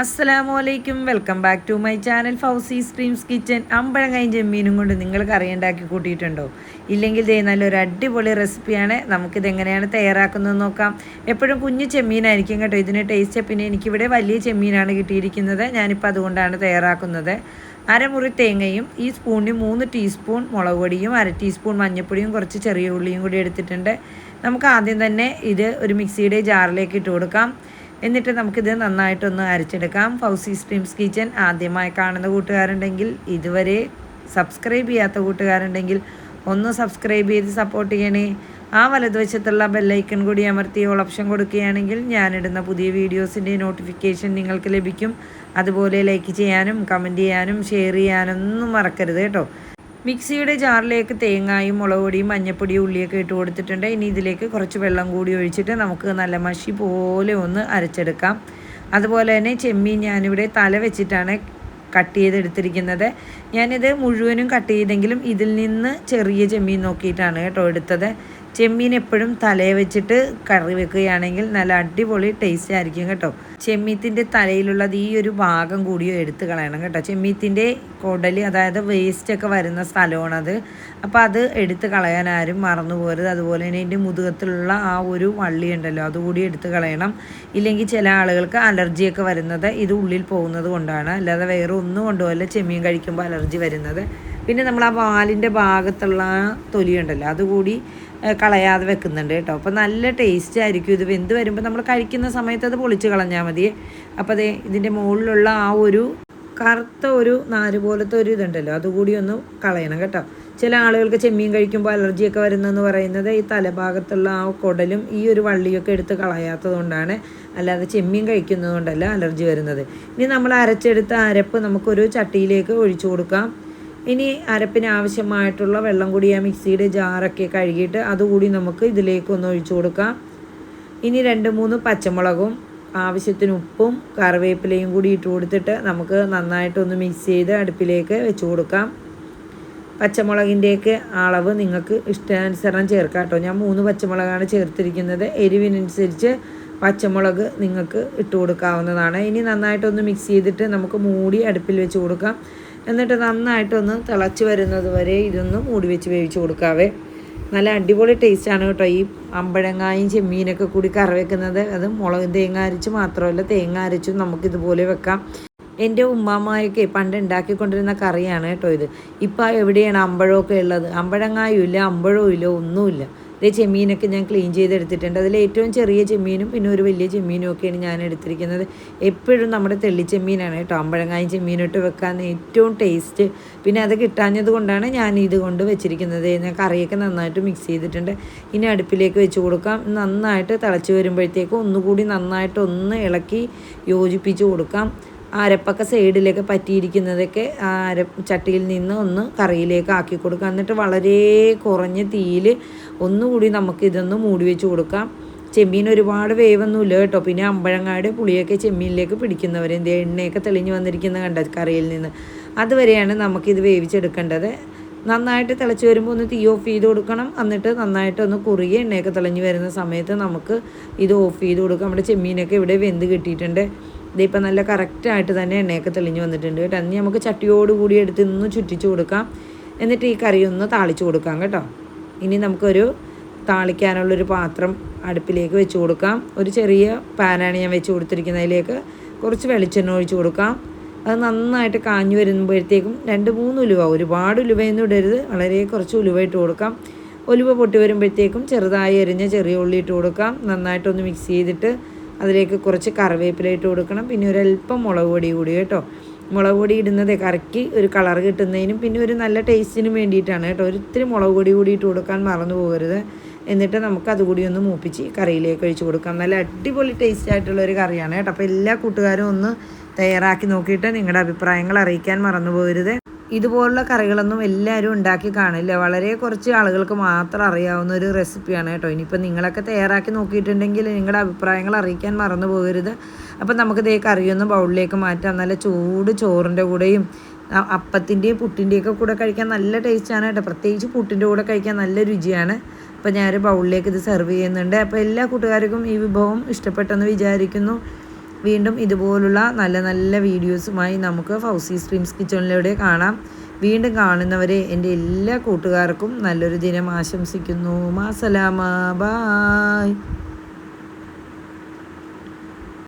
അസ്സലാമു അലൈക്കും welcome back to my channel Fousi screams kitchen. അമ്പഴങ്ങയും ചെമ്മീനും കൊണ്ട് നിങ്ങൾ കറി ഉണ്ടാക്കി കൂട്ടിയിട്ടുണ്ടോ? ഇല്ലെങ്കിൽ ദേ നല്ലൊരു അടിപൊളി റെസിപ്പിയാണ്. നമുക്കിത് എങ്ങനെയാണ് തയ്യാറാക്കുന്നത് നോക്കാം. എപ്പോഴും കുഞ്ഞു ചെമ്മീനായിരിക്കും കേട്ടോ. ഇതിന് ടേസ്റ്റ് പിന്നെ എനിക്കിവിടെ വലിയ ചെമ്മീനാണ് കിട്ടിയിരിക്കുന്നത്. ഞാനിപ്പോൾ അതുകൊണ്ടാണ് തയ്യാറാക്കുന്നത്. അരമുറി തേങ്ങയും ഈ സ്പൂണിന് മൂന്ന് ടീസ്പൂൺ മുളക് പൊടിയും അര ടീസ്പൂൺ മഞ്ഞൾപ്പൊടിയും കുറച്ച് ചെറിയ ഉള്ളിയും കൂടി എടുത്തിട്ടുണ്ട്. നമുക്ക് ആദ്യം തന്നെ ഇത് ഒരു മിക്സിയുടെ ജാറിലേക്ക് ഇട്ട് കൊടുക്കാം. എന്നിട്ട് നമുക്കിത് നന്നായിട്ടൊന്ന് അരച്ചെടുക്കാം. ഫൗസി സ്ട്രീംസ് കിച്ചൻ ആദ്യമായി കാണുന്ന കൂട്ടുകാരുണ്ടെങ്കിൽ ഇതുവരെ സബ്സ്ക്രൈബ് ചെയ്യാത്ത കൂട്ടുകാരുണ്ടെങ്കിൽ ഒന്ന് സബ്സ്ക്രൈബ് ചെയ്ത് സപ്പോർട്ട് ചെയ്യണേ. ആ വലതുവശത്തുള്ള ബെല്ലൈക്കൺ കൂടി അമർത്തി ഓൾ ഓപ്ഷൻ കൊടുക്കുകയാണെങ്കിൽ ഞാനിടുന്ന പുതിയ വീഡിയോസിന്റെ നോട്ടിഫിക്കേഷൻ നിങ്ങൾക്ക് ലഭിക്കും. അതുപോലെ ലൈക്ക് ചെയ്യാനും കമന്റ് ചെയ്യാനും ഷെയർ ചെയ്യാനൊന്നും മറക്കരുത് കേട്ടോ. മിക്സിയുടെ ജാറിലേക്ക് തേങ്ങായും മുളക് പൊടിയും മഞ്ഞപ്പൊടിയും ഉള്ളിയൊക്കെ ഇട്ട് കൊടുത്തിട്ടുണ്ട്. ഇനി ഇതിലേക്ക് കുറച്ച് വെള്ളം കൂടി ഒഴിച്ചിട്ട് നമുക്ക് നല്ല മഷി പോലെ ഒന്ന് അരച്ചെടുക്കാം. അതുപോലെ തന്നെ ചെമ്മീൻ ഞാനിവിടെ തല വെച്ചിട്ടാണ് കട്ട് ചെയ്തെടുത്തിരിക്കുന്നത്. ഞാനിത് മുഴുവനും കട്ട് ചെയ്തെങ്കിലും ഇതിൽ നിന്ന് ചെറിയ ചെമ്മീൻ നോക്കിയിട്ടാണ് കേട്ടോ എടുത്തത്. ചെമ്മീൻ എപ്പോഴും തലയെ വെച്ചിട്ട് കറി വെക്കുകയാണെങ്കിൽ നല്ല അടിപൊളി ടേസ്റ്റ് ആയിരിക്കും കേട്ടോ. ചെമ്മീത്തിന്റെ തലയിലുള്ളത് ഈ ഒരു ഭാഗം കൂടിയോ എടുത്ത് കളയണം കേട്ടോ. ചെമ്മീത്തിന്റെ കൊടലി അതായത് വേസ്റ്റൊക്കെ വരുന്ന സ്ഥലമാണത് അപ്പോൾ അത് എടുത്ത് കളയാൻ ആരും മറന്നു പോരുത്. അതുപോലെ തന്നെ ഇതിന്റെ മുതുകത്തിലുള്ള ആ ഒരു വള്ളി ഉണ്ടല്ലോ അതുകൂടി എടുത്ത് കളയണം. ഇല്ലെങ്കിൽ ചില ആളുകൾക്ക് അലർജിയൊക്കെ വരുന്നത് ഇത് ഉള്ളിൽ പോകുന്നത് കൊണ്ടാണ്. അല്ലാതെ വേറെ ഒന്നും കൊണ്ടുപോകല്ല. ചെമ്മീൻ കഴിക്കുമ്പോൾ അലർജി വരുന്നത്. പിന്നെ നമ്മൾ ആ വാലിന്റെ ഭാഗത്തുള്ള ആ തൊലി ഉണ്ടല്ലോ അതുകൂടി കളയാതെ വെക്കുന്നുണ്ട് കേട്ടോ. അപ്പോൾ നല്ല ടേസ്റ്റ് ആയിരിക്കും ഇത്. വെന്ത് വരുമ്പോൾ നമ്മൾ കഴിക്കുന്ന സമയത്ത് അത് പൊളിച്ച് കളഞ്ഞാൽ മതി. അപ്പോൾ അതെ ഇതിന്റെ മുകളിലുള്ള ആ ഒരു കറുത്ത ഒരു നാര് പോലത്തെ ഒരു ഇതുണ്ടല്ലോ അതുകൂടി ഒന്ന് കളയണം കേട്ടോ. ചില ആളുകൾക്ക് ചെമ്മീൻ കഴിക്കുമ്പോൾ അലർജിയൊക്കെ വരുന്നതെന്ന് പറയുന്നത് ഈ തലഭാഗത്തുള്ള ആ കുടലും ഈ ഒരു വള്ളിയൊക്കെ എടുത്ത് കളയാത്തതുകൊണ്ടാണ് അല്ലാതെ ചെമ്മീൻ കഴിക്കുന്നതുകൊണ്ടല്ല അലർജി വരുന്നത്. ഇനി നമ്മൾ അരച്ചെടുത്ത അരപ്പ് നമുക്കൊരു ചട്ടിയിലേക്ക് ഒഴിച്ചു കൊടുക്കാം. ഇനി അരപ്പിന് ആവശ്യമായിട്ടുള്ള വെള്ളം കൂടി ആ മിക്സിയുടെ ജാറൊക്കെ കഴുകിയിട്ട് അതുകൂടി നമുക്ക് ഇതിലേക്ക് ഒന്ന് ഒഴിച്ചു കൊടുക്കാം. ഇനി രണ്ട് മൂന്ന് പച്ചമുളകും ആവശ്യത്തിന് ഉപ്പും കറിവേപ്പിലയും കൂടി ഇട്ട് കൊടുത്തിട്ട് നമുക്ക് നന്നായിട്ടൊന്ന് മിക്സ് ചെയ്ത് അടുപ്പിലേക്ക് വെച്ച് കൊടുക്കാം. പച്ചമുളകിന്റെയൊക്കെ അളവ് നിങ്ങൾക്ക് ഇഷ്ടാനുസരണം ചേർക്കാം കേട്ടോ. ഞാൻ മൂന്ന് പച്ചമുളകാണ് ചേർത്തിരിക്കുന്നത്. എരിവിനനുസരിച്ച് പച്ചമുളക് നിങ്ങൾക്ക് ഇട്ട് കൊടുക്കാവുന്നതാണ്. ഇനി നന്നായിട്ടൊന്ന് മിക്സ് ചെയ്തിട്ട് നമുക്ക് മൂടി അടുപ്പിൽ വെച്ച് കൊടുക്കാം. എന്നിട്ട് നന്നായിട്ടൊന്ന് തിളച്ച് വരുന്നത് വരെ ഇതൊന്ന് മൂടി വെച്ച് വേവിച്ച് കൊടുക്കാവേ. നല്ല അടിപൊളി ടേസ്റ്റാണ് കേട്ടോ ഈ അമ്പഴങ്ങായും ചെമ്മീനൊക്കെ കൂടി കറി വെക്കുന്നത്. അത് മുളക് തേങ്ങ അരച്ച് മാത്രമല്ല തേങ്ങ അരച്ചും നമുക്കിതുപോലെ വെക്കാം. എന്റെ ഉമ്മാമ്മയൊക്കെ പണ്ട് ഉണ്ടാക്കിക്കൊണ്ടിരുന്ന കറിയാണ് കേട്ടോ ഇത്. ഇപ്പം എവിടെയാണ് അമ്പഴമൊക്കെ ഉള്ളത്? അമ്പഴങ്ങായും ഇല്ല അമ്പഴവും ഇല്ല ഒന്നുമില്ല. ഇതേ ചെമ്മീനൊക്കെ ഞാൻ ക്ലീൻ ചെയ്തെടുത്തിട്ടുണ്ട്. അതിൽ ഏറ്റവും ചെറിയ ചെമ്മീനും പിന്നെ ഒരു വലിയ ചെമ്മീനും ഒക്കെയാണ് ഞാൻ എടുത്തിരിക്കുന്നത്. എപ്പോഴും നമ്മുടെ തെള്ളിച്ചെമ്മീനാണ് കേട്ടോ. അമ്പഴങ്ങായും ചെമ്മീനിട്ട് വെക്കാൻ ഏറ്റവും ടേസ്റ്റ് പിന്നെ അത് കിട്ടാഞ്ഞത് കൊണ്ടാണ് ഞാൻ ഇത് കൊണ്ട് വെച്ചിരിക്കുന്നത്. ഞാൻ കറിയൊക്കെ നന്നായിട്ട് മിക്സ് ചെയ്തിട്ടുണ്ട്. ഇനി അടുപ്പിലേക്ക് വെച്ച് കൊടുക്കാം. നന്നായിട്ട് തിളച്ച് വരുമ്പോഴത്തേക്കും ഒന്നുകൂടി നന്നായിട്ട് ഒന്ന് ഇളക്കി യോജിപ്പിച്ച് കൊടുക്കാം. അരപ്പൊക്കെ സൈഡിലേക്ക് പറ്റിയിരിക്കുന്നതൊക്കെ ആ അര ചട്ടിയിൽ നിന്ന് ഒന്ന് കറിയിലേക്ക് ആക്കി കൊടുക്കാം എന്നിട്ട് വളരെ കുറഞ്ഞ തീയിൽ ഒന്നുകൂടി നമുക്ക് ഇതൊന്ന് മൂടി വെച്ച് കൊടുക്കാം. ചെമ്മീൻ ഒരുപാട് വേവൊന്നുമില്ല കേട്ടോ. പിന്നെ അമ്പഴങ്ങാട് പുളിയൊക്കെ ചെമ്മീനിലേക്ക് പിടിക്കുന്നവർ എന്ത് എണ്ണയൊക്കെ തെളിഞ്ഞു വന്നിരിക്കുന്ന കണ്ട കറിയിൽ നിന്ന്? അതുവരെയാണ് നമുക്കിത് വേവിച്ചെടുക്കേണ്ടത്. നന്നായിട്ട് തിളച്ച് വരുമ്പോൾ ഒന്ന് തീ ഓഫ് ചെയ്ത് കൊടുക്കണം. എന്നിട്ട് നന്നായിട്ട് ഒന്ന് കുറുകി എണ്ണയൊക്കെ തിളഞ്ഞ് വരുന്ന സമയത്ത് നമുക്ക് ഇത് ഓഫ് ചെയ്ത് കൊടുക്കാം. നമ്മുടെ ചെമ്മീനൊക്കെ ഇവിടെ വെന്ത് കിട്ടിയിട്ടുണ്ട്. ഇതിപ്പോൾ നല്ല കറക്റ്റായിട്ട് തന്നെ എണ്ണയൊക്കെ തെളിഞ്ഞ് വന്നിട്ടുണ്ട് കേട്ടോ. ഇനി നമുക്ക് ചട്ടിയോട് കൂടി എടുത്ത് ഇന്ന് ചുറ്റിച്ച് കൊടുക്കാം. എന്നിട്ട് ഈ കറി ഒന്ന് താളിച്ച് കൊടുക്കാം കേട്ടോ. ഇനി നമുക്കൊരു താളിക്കാനുള്ളൊരു പാത്രം അടുപ്പിലേക്ക് വെച്ച് കൊടുക്കാം. ഒരു ചെറിയ പാനാണ് ഞാൻ വെച്ച് കൊടുത്തിരിക്കുന്നതിലേക്ക് കുറച്ച് വെളിച്ചെണ്ണ ഒഴിച്ച് കൊടുക്കാം. അത് നന്നായിട്ട് കാഞ്ഞു വരുമ്പോഴത്തേക്കും രണ്ട് മൂന്ന് ഉലുവ ഒരുപാട് ഉലുവയൊന്നും ഇടരുത്. വളരെ കുറച്ച് ഉലുവ ഇട്ട് കൊടുക്കാം. ഉലുവ പൊട്ടി വരുമ്പോഴത്തേക്കും ചെറുതായി എരിഞ്ഞ ചെറിയ ഉള്ളി ഇട്ട് കൊടുക്കാം. നന്നായിട്ടൊന്ന് മിക്സ് ചെയ്തിട്ട് അതിലേക്ക് കുറച്ച് കറിവേപ്പില ഇട്ട് കൊടുക്കണം. പിന്നെ ഒരു അല്പം മുളക് പൊടി കൂടി കേട്ടോ. മുളക് പൊടി ഇടുന്നത് കറിക്ക് ഒരു കളർ കിട്ടുന്നതിനും പിന്നെ ഒരു നല്ല ടേസ്റ്റിനും വേണ്ടിയിട്ടാണ് കേട്ടോ. ഒരിത്തിരി മുളക് പൊടി കൂടി ഇട്ട് കൊടുക്കാൻ മറന്നു പോകരുത്. എന്നിട്ട് നമുക്ക് അതുകൂടി ഒന്ന് മൂപ്പിച്ച് കറിയിലേക്ക് ഒഴിച്ച് കൊടുക്കാം. നല്ല അടിപൊളി ടേസ്റ്റ് ആയിട്ടുള്ള ഒരു കറിയാണ് കേട്ടോ. അപ്പോൾ എല്ലാ കൂട്ടുകാരും ഒന്ന് തയ്യാറാക്കി നോക്കിയിട്ട് നിങ്ങളുടെ അഭിപ്രായങ്ങൾ അറിയിക്കാൻ മറന്നു പോകരുത്. ഇതുപോലുള്ള കറികളൊന്നും എല്ലാവരും ഉണ്ടാക്കി കാണില്ല. വളരെ കുറച്ച് ആളുകൾക്ക് മാത്രം അറിയാവുന്ന ഒരു റെസിപ്പിയാണ് കേട്ടോ. ഇനിയിപ്പോൾ നിങ്ങളൊക്കെ തയ്യാറാക്കി നോക്കിയിട്ടുണ്ടെങ്കിൽ നിങ്ങളുടെ അഭിപ്രായങ്ങൾ അറിയിക്കാൻ മറന്നു പോകരുത്. അപ്പം നമുക്ക് ഇതേ കറിയൊന്ന് ബൗളിലേക്ക് മാറ്റാം. നല്ല ചൂട് ചോറിന്റെ കൂടെയും അപ്പത്തിന്റെയും പുട്ടിന്റെയൊക്കെ കൂടെ കഴിക്കാൻ നല്ല ടേസ്റ്റാണ് കേട്ടോ. പ്രത്യേകിച്ച് പുട്ടിന്റെ കൂടെ കഴിക്കാൻ നല്ല രുചിയാണ്. അപ്പോൾ ഞാനൊരു ബൗളിലേക്ക് ഇത് സെർവ് ചെയ്യുന്നുണ്ട്. അപ്പോൾ എല്ലാ കൂട്ടുകാർക്കും ഈ വിഭവം ഇഷ്ടപ്പെട്ടെന്ന് വിചാരിക്കുന്നു. വീണ്ടും ഇതുപോലുള്ള നല്ല നല്ല വീഡിയോസുമായി നമുക്ക് ഫൗസി സ്ട്രീംസ് കിച്ചണിലൂടെ കാണാം. വീണ്ടും കാണുന്നവരെ എന്റെ എല്ലാ കൂട്ടുകാർക്കും നല്ലൊരു ദിനം ആശംസിക്കുന്നു. മാസലാമ. ബായ്.